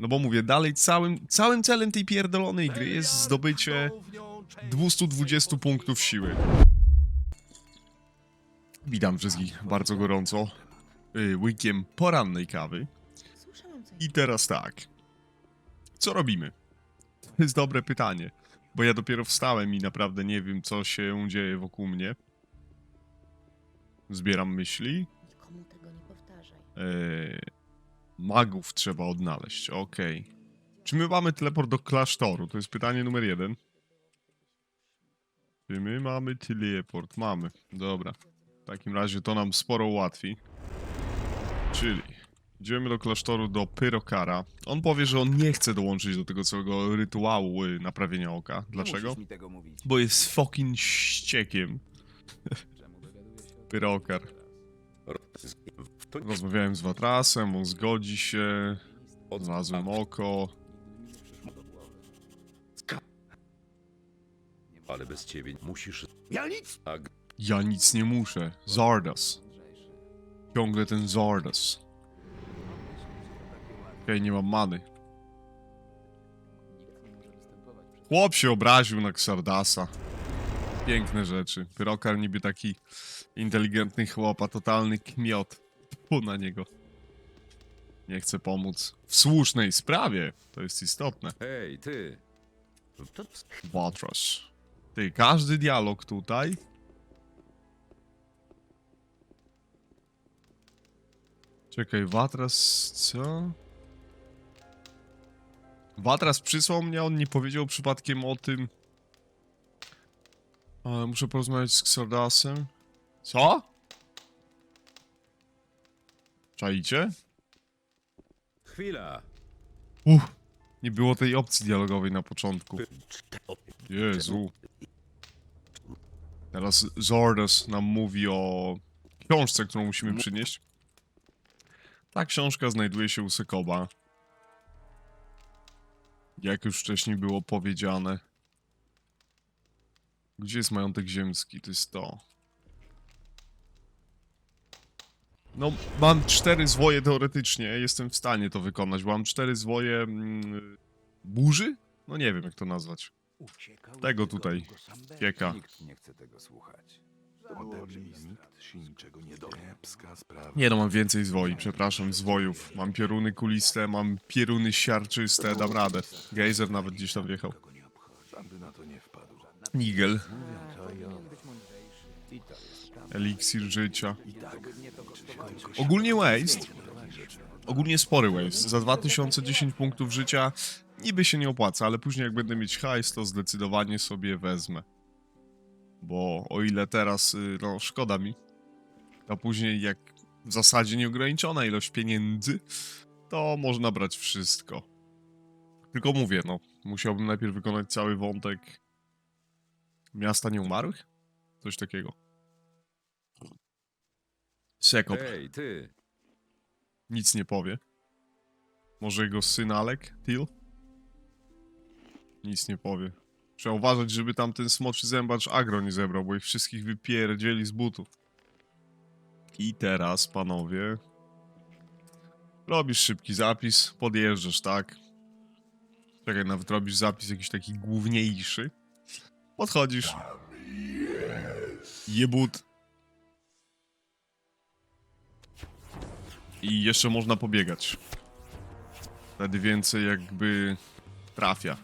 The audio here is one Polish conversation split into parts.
No bo mówię, dalej całym, całym celem tej pierdolonej gry jest zdobycie 220 punktów siły. Witam wszystkich bardzo gorąco. y, Łykiem porannej kawy. I teraz tak. Co robimy? To jest dobre pytanie, bo ja dopiero wstałem i naprawdę nie wiem, co się dzieje wokół mnie. Zbieram myśli. Nikomu tego nie powtarzaj. Eee, magów trzeba odnaleźć, okej. Czy my mamy teleport do klasztoru? To jest pytanie numer jeden. Czy my mamy teleport? Mamy, dobra. W takim razie to nam sporo ułatwi. Czyli idziemy do klasztoru do Pyrokara. On powie, że on nie chce dołączyć do tego całego rytuału y, naprawienia oka. Dlaczego? Bo jest fucking ściekiem. Pyrokar. Rozmawiałem z Watrasem, on zgodzi się. Znalazłem oko. Ale bez ciebie musisz... Ja nic! G- Ja nic nie muszę. Zardas. Ciągle ten Zardas. Okej, nie mam many. Chłop się obraził na Xardasa. Piękne rzeczy. Pyrokar niby taki inteligentny chłop, a totalny kmiot. Pu na niego. Nie chce pomóc. W słusznej sprawie. To jest istotne. Hej, ty! Watras. Ty, każdy dialog tutaj. Czekaj, Watras, co? Watras przysłał mnie, on nie powiedział przypadkiem o tym. Ale muszę porozmawiać z Xardasem. Co? Czaicie? Chwila! Uff, nie było tej opcji dialogowej na początku. Jezu. Teraz Zordas nam mówi o książce, którą musimy przynieść. Ta książka znajduje się u Sekoba. Jak już wcześniej było powiedziane. Gdzie jest majątek ziemski? To jest to. No, mam cztery zwoje teoretycznie, jestem w stanie to wykonać, bo mam cztery zwoje mm, burzy? No nie wiem jak to nazwać. Tego tutaj, pieka. Nikt nie chce tego słuchać. Ode mnie nikt się niczego nie dowie. Kiepska sprawa. Nie no, mam więcej zwoi, przepraszam, zwojów. Mam pioruny kuliste, mam pieruny siarczyste, dam radę. Gejzer nawet gdzieś tam wjechał. Sam by na to nie wpadł. Nigel, eliksir życia. Ogólnie waste. Ogólnie spory waste. Za 2010 punktów życia niby się nie opłaca, ale później jak będę mieć hajs, to zdecydowanie sobie wezmę. Bo o ile teraz, y, no szkoda mi, to później jak w zasadzie nieograniczona ilość pieniędzy, to można brać wszystko. Tylko mówię, no, musiałbym najpierw wykonać cały wątek miasta nieumarłych? Coś takiego. Sekop. Hej, ty! Nic nie powie. Może jego syn Alek, Til? Nic nie powie. Trzeba uważać, żeby tam ten smoczy zębacz agro nie zebrał, bo ich wszystkich wypierdzieli z butów. I teraz, panowie... Robisz szybki zapis, podjeżdżasz, tak? Czekaj, nawet robisz zapis jakiś taki główniejszy. Podchodzisz. Jebut. I jeszcze można pobiegać. Wtedy więcej jakby trafia.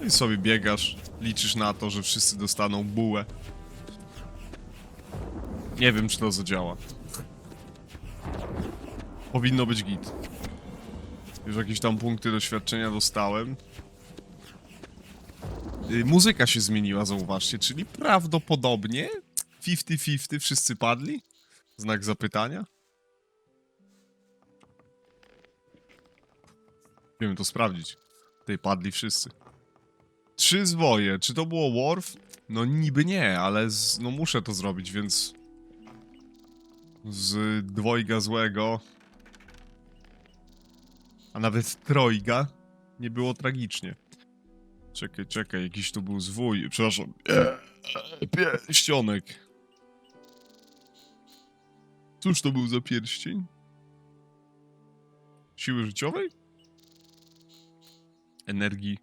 No I sobie biegasz, liczysz na to, że wszyscy dostaną bułę. Nie wiem, czy to zadziała. Powinno być git. Już jakieś tam punkty doświadczenia dostałem. Y, Muzyka się zmieniła, zauważcie, czyli prawdopodobnie 50-50 wszyscy padli? Znak zapytania? Wiemy to sprawdzić. Tutaj padli wszyscy. Trzy zwoje. Czy to było Worf? No niby nie, ale z, no muszę to zrobić, więc... Z dwojga złego... A nawet trojga nie było tragicznie. Czekaj, czekaj, jakiś tu był zwój. Przepraszam. Pierścionek. Cóż to był za pierścień? Siły życiowej? Energii.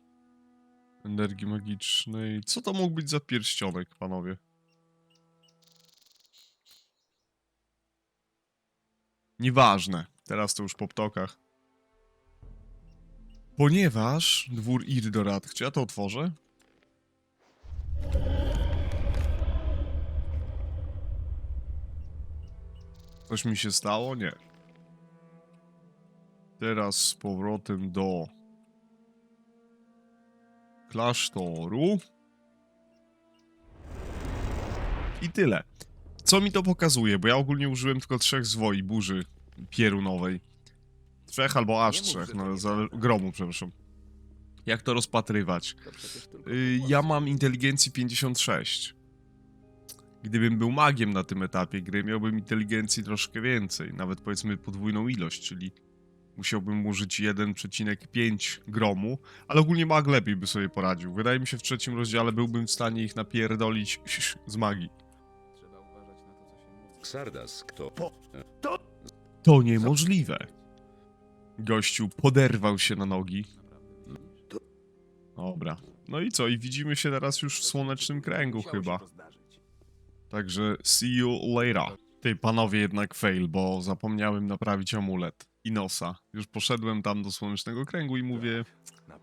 Energii magicznej. Co to mógł być za pierścionek, panowie? Nieważne. Teraz to już po ptokach. Ponieważ dwór Irdorat, czy ja to otworzę? Coś mi się stało? Nie. Teraz z powrotem do klasztoru. I tyle. Co mi to pokazuje? Bo ja ogólnie użyłem tylko trzech zwoi burzy pierunowej. Trzech albo aż trzech, no, za, gromu, przepraszam. Jak to rozpatrywać? Y, ja mam inteligencji 56. Gdybym był magiem na tym etapie gry, miałbym inteligencji troszkę więcej, nawet powiedzmy podwójną ilość, czyli musiałbym użyć 1,5 gromu, ale ogólnie mag lepiej by sobie poradził. Wydaje mi się, w trzecim rozdziale byłbym w stanie ich napierdolić z magii. Xardas, kto? To niemożliwe. Gościu poderwał się na nogi. Dobra. No i co? I widzimy się teraz już w słonecznym kręgu chyba. Także see you later. Ty, panowie, jednak fail, bo zapomniałem naprawić amulet i nosa. Już poszedłem tam do słonecznego kręgu i mówię, tak.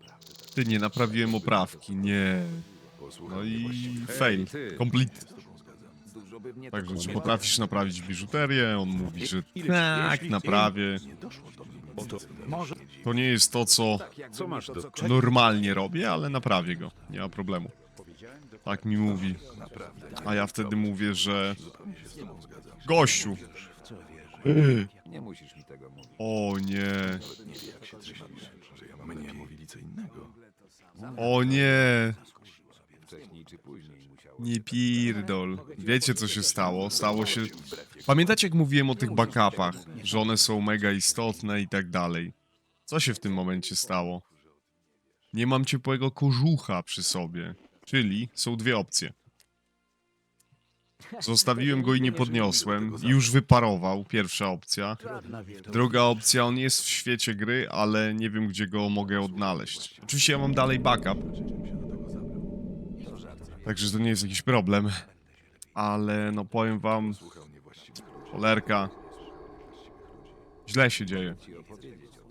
ty, nie naprawiłem oprawki, nie. No i fail. Complete. By mnie Także, nie potrafisz naprawić biżuterię? On mówi, że tak, naprawię. To decydownego. może- To nie jest to, co tak, Co masz do- normalnie robię, ale naprawię go. Nie ma problemu. Tak mi mówi. A ja wtedy mówię, że... Gościu! Wierzę? Nie musisz mi tego mówić. O nie. Że Mnie mówili co innego. O nie. Wcześniej czy później. Nie pierdol. Wiecie co się stało? Stało się... Pamiętacie jak mówiłem o tych backupach? Że one są mega istotne i tak dalej. Co się w tym momencie stało? Nie mam ciepłego kożucha przy sobie. Czyli są dwie opcje. Zostawiłem go i nie podniosłem. I już wyparował. Pierwsza opcja. Druga opcja, on jest w świecie gry, ale nie wiem gdzie go mogę odnaleźć. Oczywiście ja mam dalej backup. Także to nie jest jakiś problem. Ale no powiem wam, cholerka. Źle się dzieje.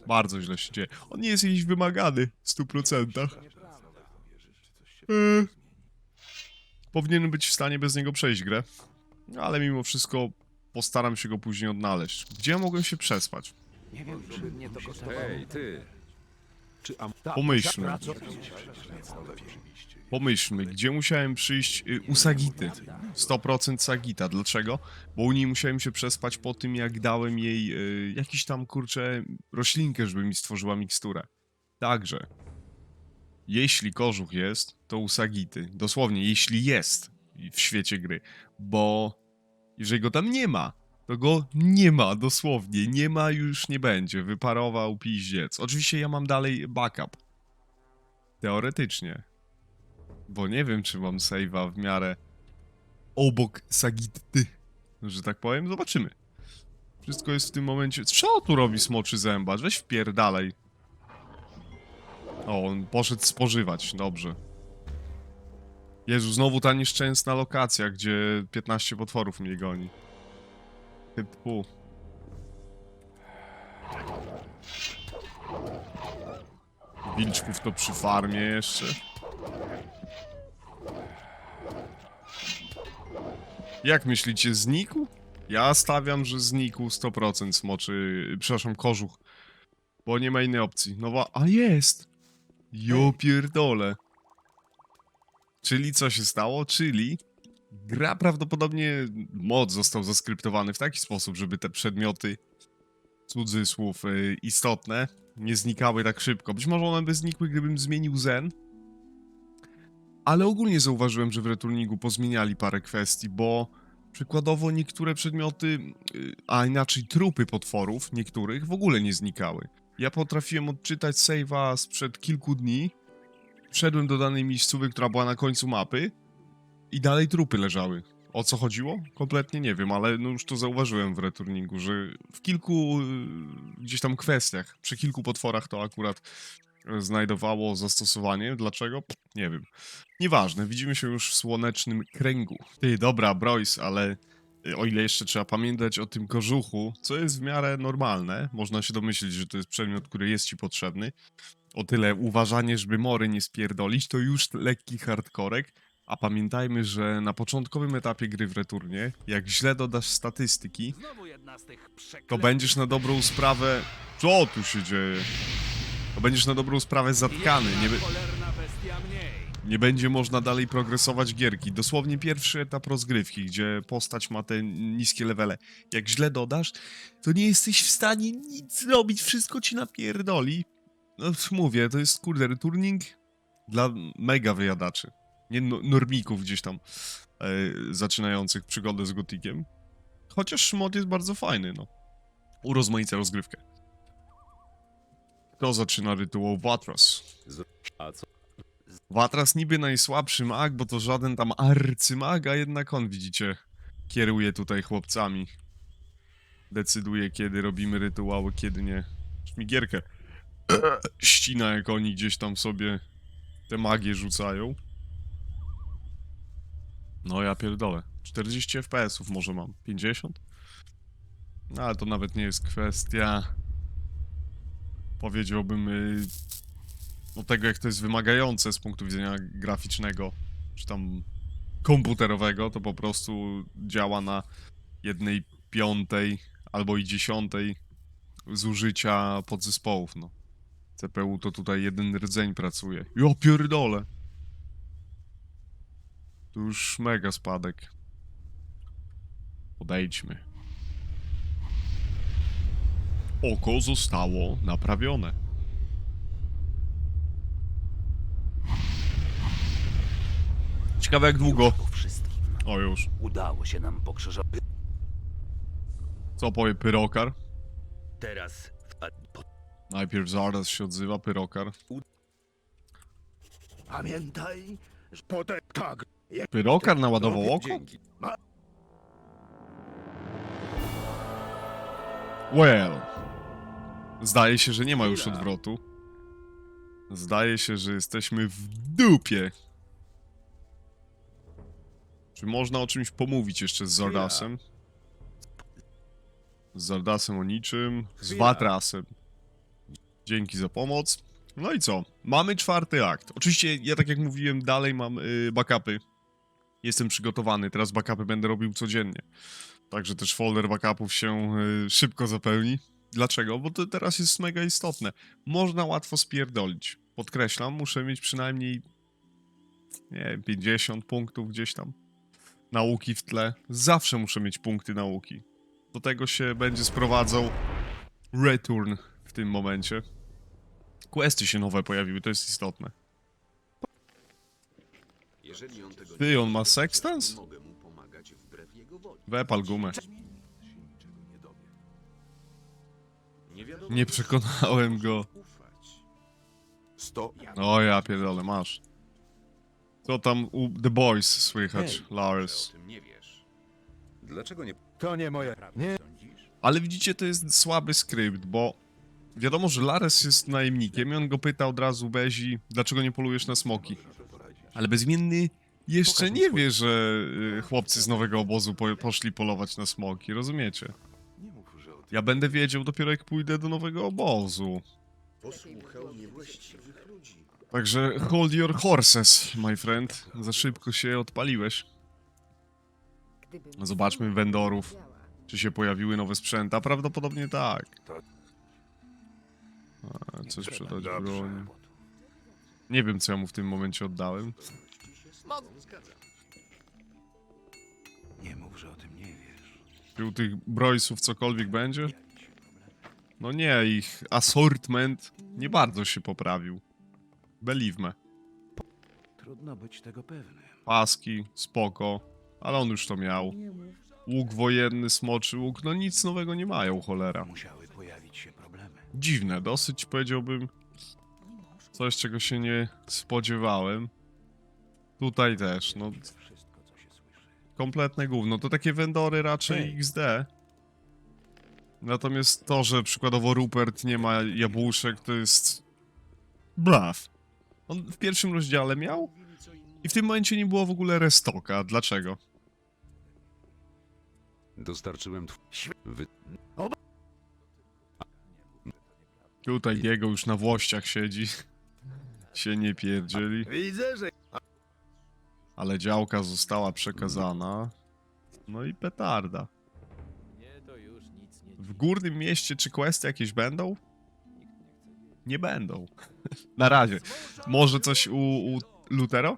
Bardzo źle się dzieje. On nie jest jakiś wymagany w 100%. Eee, Powinienem być w stanie bez niego przejść grę. Ale mimo wszystko postaram się go później odnaleźć. Gdzie ja mogłem się przespać? Nie wiem, czy mnie to kosztowało. Hej, ty. Czy am... tak, Pomyślmy. Pomyślmy, gdzie musiałem przyjść y, u Sagity. 100% Sagita. Dlaczego? Bo u niej musiałem się przespać po tym, jak dałem jej y, jakiś tam, kurczę, roślinkę, żeby mi stworzyła miksturę. Także, jeśli kożuch jest, to u Sagity. Dosłownie, jeśli jest w świecie gry. Bo jeżeli go tam nie ma, to go nie ma, dosłownie. Nie ma, już nie będzie. Wyparował piździec. Oczywiście ja mam dalej backup. Teoretycznie. Bo nie wiem, czy mam save'a w miarę obok Sagitty, że tak powiem. Zobaczymy. Wszystko jest w tym momencie... Co tu robi smoczy zębacz? Weź wpierdalej. O, on poszedł spożywać. Dobrze. Jezu, znowu ta nieszczęsna lokacja, gdzie 15 potworów mnie goni. Typu. Wilczków to przy farmie jeszcze. Jak myślicie, znikł? Ja stawiam, że znikł 100% smoczy, przepraszam, kożuch. Bo nie ma innej opcji. No wa- a jest! Jo pierdole. Czyli co się stało? Czyli gra prawdopodobnie, mod został zaskryptowany w taki sposób, żeby te przedmioty, cudzysłów, y, istotne, nie znikały tak szybko. Być może one by znikły, gdybym zmienił zen, ale ogólnie zauważyłem, że w returningu pozmieniali parę kwestii, bo przykładowo niektóre przedmioty, y, a inaczej trupy potworów, niektórych w ogóle nie znikały. Ja potrafiłem odczytać save'a sprzed kilku dni, wszedłem do danej miejscowy, która była na końcu mapy i dalej trupy leżały. O co chodziło? Kompletnie nie wiem, ale no już to zauważyłem w returningu, że w kilku y, gdzieś tam kwestiach, przy kilku potworach to akurat znajdowało zastosowanie. Dlaczego? Nie wiem. Nieważne, widzimy się już w słonecznym kręgu. Ty, dobra, Broyce, ale y, o ile jeszcze trzeba pamiętać o tym kożuchu, co jest w miarę normalne, można się domyślić, że to jest przedmiot, który jest ci potrzebny. O tyle uważanie, żeby mory nie spierdolić, to już lekki hardkorek. A pamiętajmy, że na początkowym etapie gry w returnie, jak źle dodasz statystyki, to będziesz na dobrą sprawę. Co tu się dzieje? To będziesz na dobrą sprawę zatkany. Nie, nie będzie można dalej progresować gierki. Dosłownie pierwszy etap rozgrywki, gdzie postać ma te niskie levele. Jak źle dodasz, to nie jesteś w stanie nic zrobić, wszystko ci napierdoli. No mówię, to jest kurde returning dla mega wyjadaczy. Nie no, normików gdzieś tam e, zaczynających przygodę z gotikiem. Chociaż mod jest bardzo fajny, no. Urozmaica rozgrywkę. Kto zaczyna rytuał Watras? A co? Watras niby najsłabszy mag, bo to żaden tam arcymag, a jednak on, widzicie, kieruje tutaj chłopcami. Decyduje, kiedy robimy rytuały, kiedy nie. Szmigierkę ścina, jak oni gdzieś tam sobie te magie rzucają. No ja pierdolę. 40 FPS-ów może mam. 50? No ale to nawet nie jest kwestia... Powiedziałbym... y, no tego, jak to jest wymagające z punktu widzenia graficznego, czy tam komputerowego, to po prostu działa na jednej piątej albo i dziesiątej zużycia podzespołów, no. CPU to tutaj jeden rdzeń pracuje. Jo pierdolę! Tu już mega spadek. Podejdźmy. Oko zostało naprawione. Ciekawe jak długo. Wszystkim. O już. Udało się nam pokrzyżować. Co powie Pyrokar? Teraz... A, po... Najpierw Zardas się odzywa, Pyrokar. Pamiętaj, że potem tak. Pyrokar naładował oko? Well. Zdaje się, że nie ma już odwrotu. Zdaje się, że jesteśmy w dupie. Czy można o czymś pomówić jeszcze z Zardasem? Z Zardasem o niczym. Z. Watrasem. Dzięki za pomoc. No i co? Mamy czwarty akt. Oczywiście, ja tak jak mówiłem, dalej mam y, backupy. Jestem przygotowany. Teraz backupy będę robił codziennie. Także też folder backupów się y, szybko zapełni. Dlaczego? Bo to teraz jest mega istotne. Można łatwo spierdolić. Podkreślam, muszę mieć przynajmniej nie wiem, 50 punktów gdzieś tam nauki w tle. Zawsze muszę mieć punkty nauki. Do tego się będzie sprowadzał return w tym momencie. Questy się nowe pojawiły, to jest istotne. Jeżeli on tego Ty, on ma sextans? mogę mu pomagać wbrew jego woli. Wepal gumę. Nie wiadomo, Nie przekonałem go. ufać. Sto. O ja pierdolę, masz. Co tam u The Boys słychać, Lars? O tym nie wiesz. Dlaczego nie To nie moje. Nie. Ale widzicie, to jest słaby skrypt, bo wiadomo, że Lares jest najemnikiem i on go pyta od razu Bezi, dlaczego nie polujesz na smoki. Ale bezimienny jeszcze nie wie, że y, chłopcy z nowego obozu po, poszli polować na smoki, rozumiecie? Nie mów, że o tym. Ja będę wiedział dopiero jak pójdę do nowego obozu. posłuchał niewłaściwych ludzi? Także hold your horses, my friend. Za szybko się odpaliłeś. Zobaczmy vendorów. Czy się pojawiły nowe sprzęty? A prawdopodobnie tak. A, coś sprzedać broń. Nie wiem, co ja mu w tym momencie oddałem. Nie mów, że o tym nie wiesz. Czy u tych brojsów cokolwiek będzie? No nie, ich assortment nie bardzo się poprawił. Believe me. Trudno być tego pewnym. Paski, spoko, ale on już to miał. Łuk wojenny, smoczy łuk, no nic nowego nie mają, cholera. Musiały pojawić się problemy. Dziwne, dosyć powiedziałbym. Coś, czego się nie spodziewałem. Tutaj też, no. Kompletne gówno. To takie vendory raczej Ej. XD. Natomiast to, że przykładowo Rupert nie ma jabłuszek, to jest... Bluff. On w pierwszym rozdziale miał i w tym momencie nie było w ogóle restoka. Dlaczego? Dostarczyłem tw... Wy... Tutaj jego już na włościach siedzi. Się nie pierdzieli. Widzę, że... Ale działka została przekazana. No i petarda. W górnym mieście czy questy jakieś będą? Nie będą. Na razie. Może coś u, u Lutero?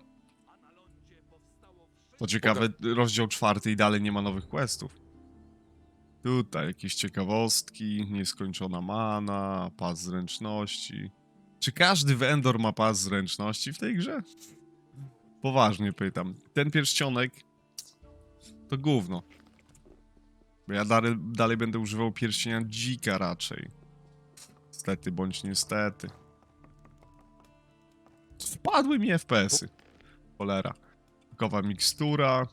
To ciekawe, rozdział czwarty i dalej nie ma nowych questów. Tutaj jakieś ciekawostki, nieskończona mana, pas zręczności. Czy każdy vendor ma pas zręczności w tej grze? Poważnie pytam. Ten pierścionek to gówno. Bo ja dalej, dalej będę używał pierścienia dzika raczej. Niestety bądź niestety. Spadły mi FPS-y. Cholera. Takowa mikstura.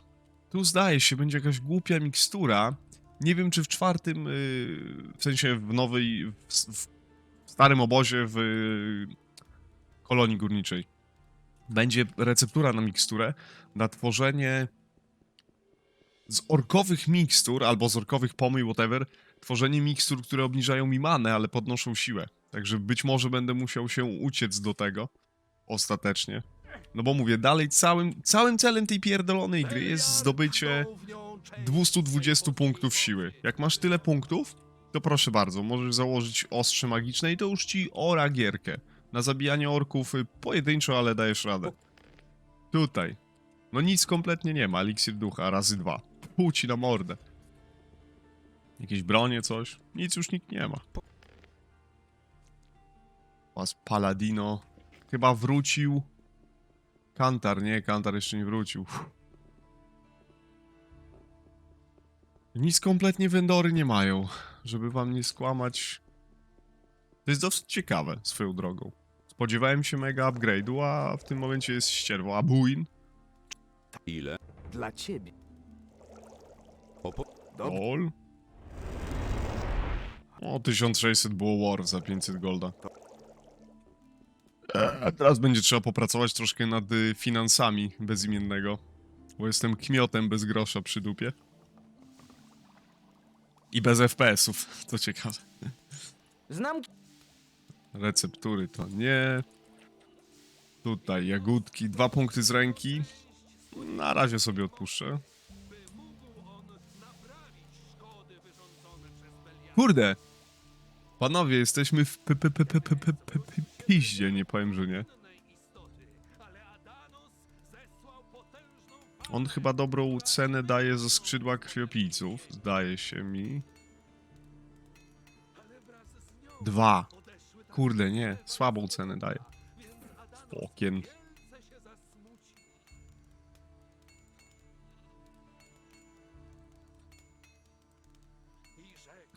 Tu zdaje się, będzie jakaś głupia mikstura. Nie wiem, czy w czwartym, yy, w sensie w nowej, w, w starym obozie w yy, kolonii górniczej. Będzie receptura na miksturę na tworzenie z orkowych mikstur, albo z orkowych pomyj, whatever, tworzenie mikstur, które obniżają mi manę, ale podnoszą siłę. Także być może będę musiał się uciec do tego. Ostatecznie. No bo mówię, dalej całym, całym celem tej pierdolonej gry jest zdobycie 220 punktów siły. Jak masz tyle punktów, to proszę bardzo, możesz założyć ostrze magiczne i to już ci ora gierkę. Na zabijanie orków y, pojedynczo, ale dajesz radę. Tutaj. No nic kompletnie nie ma, eliksir ducha razy dwa. Pół ci na mordę. Jakieś bronie, coś? Nic już nikt nie ma. Pas Paladino. Chyba wrócił. Kantar, nie, Kantar jeszcze nie wrócił. Nic kompletnie vendory nie mają. Żeby wam nie skłamać. To jest dosyć ciekawe, swoją drogą. Spodziewałem się mega upgrade'u, a w tym momencie jest ścierwo. A Buin? Ile? Dla ciebie. Opo... Gol? O, 1600 było War za 500 golda. E, A teraz będzie trzeba popracować troszkę nad y, finansami bezimiennego. Bo jestem kmiotem bez grosza przy dupie. I bez FPS-ów, to ciekawe. Znam Receptury to nie. Tutaj jagódki, dwa punkty z ręki. Na razie sobie odpuszczę. Kurde! Panowie, jesteśmy w p- p- p- p- p- p- p- piździe, nie powiem, że nie. On chyba dobrą cenę daje za skrzydła krwiopijców, zdaje się mi. Dwa. Kurde, nie. Słabą cenę daje. Okien.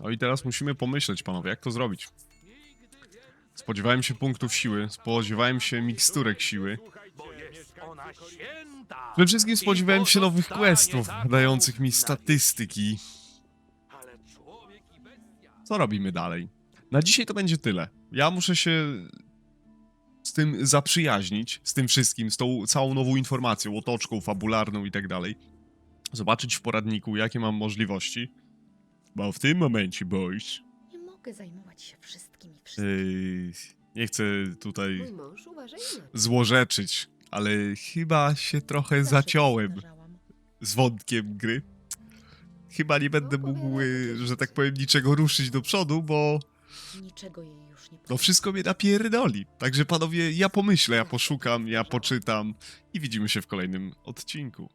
No i teraz musimy pomyśleć, panowie, jak to zrobić. Spodziewałem się punktów siły, spodziewałem się miksturek siły. Przede wszystkim spodziewałem się nowych questów, dających mi statystyki. Co robimy dalej? Na dzisiaj to będzie tyle. Ja muszę się z tym zaprzyjaźnić, z tym wszystkim, z tą całą nową informacją, otoczką fabularną i tak dalej. Zobaczyć w poradniku, jakie mam możliwości. Bo w tym momencie, boys, Nie mogę zajmować się wszystkim i wszystkim. yy, nie chcę tutaj Mój mąż uważa inaczej. złorzeczyć, ale chyba się trochę Zawsze tak zaciąłem z wątkiem gry. Chyba nie będę No, mógł, powiele yy, powiedzieć. że tak powiem, niczego ruszyć do przodu, bo Niczego jej już nie to wszystko mnie napierdoli. Także panowie, ja pomyślę, ja poszukam, ja poczytam i widzimy się w kolejnym odcinku.